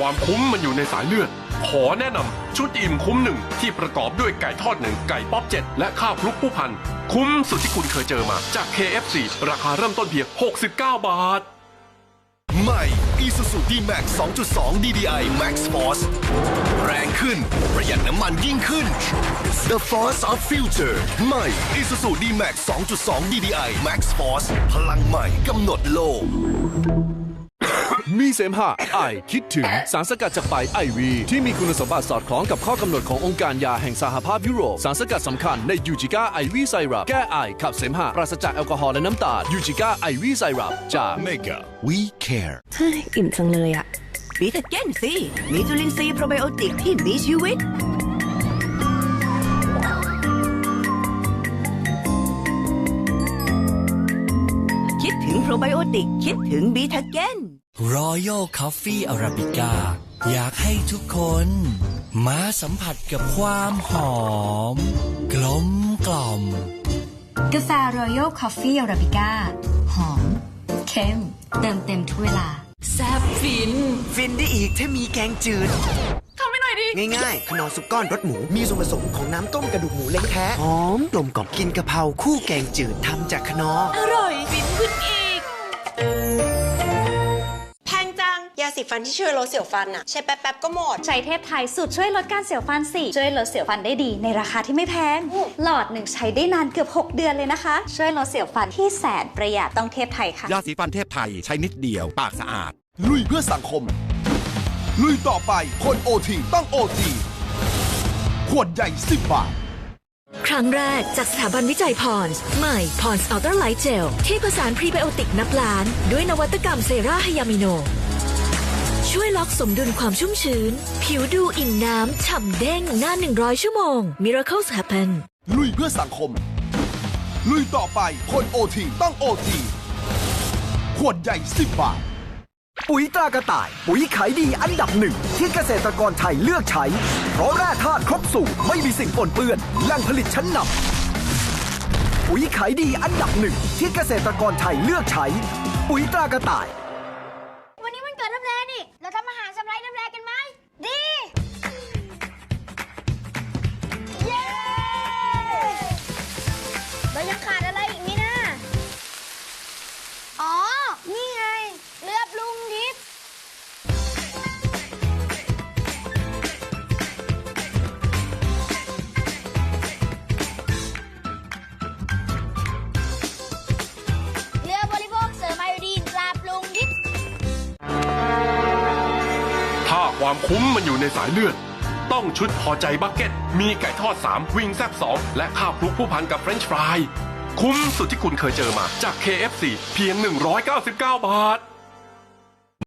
ความคุ้มมันอยู่ในสายเลือด ขอแนะนำชุดอิ่มคุ้มหนึ่งที่ประกอบด้วยไก่ทอดหนึ่งไก่ป๊อปเจ็ดและข้าวคลุกผู้พัน คุ้มสุดที่คุณเคยเจอมาจาก KFC ราคาเริ่มต้นเพียง 69 บาท ใหม่ Isuzu D-Max 2.2 DDI Max Force แรงขึ้น ประหยัดน้ำมันยิ่งขึ้น The Force of Future ใหม่ Isuzu D-Max 2.2 DDI Max Force พลังใหม่กำหนดโลก มีเสมหะไอคิดถึงสารสกัดจากใบไอวีที่มีคุณสมบัติสอดคล้องกับข้อกำหนดขององค์การยาแห่งสหภาพยุโรป สารสกัดสำคัญในยูจิก้าไอวีไซรัปแก้ไอขับเสมหะปราศจากแอลกอฮอล์และน้ำตาลยูจิก้าไอวีไซรัปจาก Mega We Care เฮ้ยอิ่มจังเลยอะบีตาเกนซีมีจุลินทรีย์โปรไบโอติกที่มีชีวิตคิดถึงโปรไบโอติก คิดถึงบีทาเกน Royal Coffee Arabica อยากให้ทุกคนมาสัมผัสกับความหอม กลมกล่อม กาแฟ Royal Coffee Arabica หอม เข้ม เติมเต็มทุกเวลา แซบฟิน ฟินได้อีกถ้ามีแกงจืดทำให้หน่อยดิ ง่ายๆ ขนมซุปก้อนรสหมู มีส่วนผสมของน้ำต้มกระดูกหมูเล้งแท้ หอมกลมกล่อมกินกะเพราคู่แกงจืดทำจากขนออร่อย ฟินขึ้นอีกแพงจังยา สีฟันที่ช่วยลดเสียวฟันอะใช้แป๊บๆก็หมด ใช้เทพไทยสูตรช่วยลดการเสียวฟันสิช่วยลดเสียวฟันได้ดีในราคาที่ไม่แพง หลอดหนึ่งใช้ได้นานเกือบ 6 เดือนเลยนะคะ ช่วยลดเสียวฟันที่แสนประหยัดต้องเทพไทยค่ะ ยาสีฟันเทพไทยใช้นิดเดียว ปากสะอาด ลุยเพื่อสังคม ลุยต่อไปคนโอทีต้องโอทีขวดใหญ่ 10 บาทครั้งแรกจากสถาบันวิจัยพรส์ใหม่พรส์อัลตร้าไลท์เจลที่ผสานพรีไบโอติกนับล้าน ด้วยนวัตกรรมเซราไฮยามิโน ช่วยล็อกสมดุลความชุ่มชื้น ผิวดูอิ่มน้ำฉ่ำเด้งนาน100 ชั่วโมง Miracles happen ลุยเพื่อสังคม ลุยต่อไปคนโอทีต้องโอทีขวดใหญ่ 10 บาท ปุ๋ยตรากระต่าย ปุ๋ยขายดีอันดับหนึ่ง ที่เกษตรกรไทยเลือกใช้ เพราะแร่ธาตุครบสูตรไม่มีสิ่งปนเปื้อนแหล่งผลิตชั้นนำปุ๋ยขายดีอันดับหนึ่งที่เกษตรกรไทยเลือกใช้ ปุ๋ยตรากระต่าย ความคุ้มมันอยู่ในสายเลือด ต้องชุดพอใจบักเก็ต มีไก่ทอด 3 วิงแซบ2 และข้าวคลุกผู้พันกับเฟรนช์ฟราย คุ้มสุดที่คุณเคยเจอมาจาก KFC เพียง 199 บาท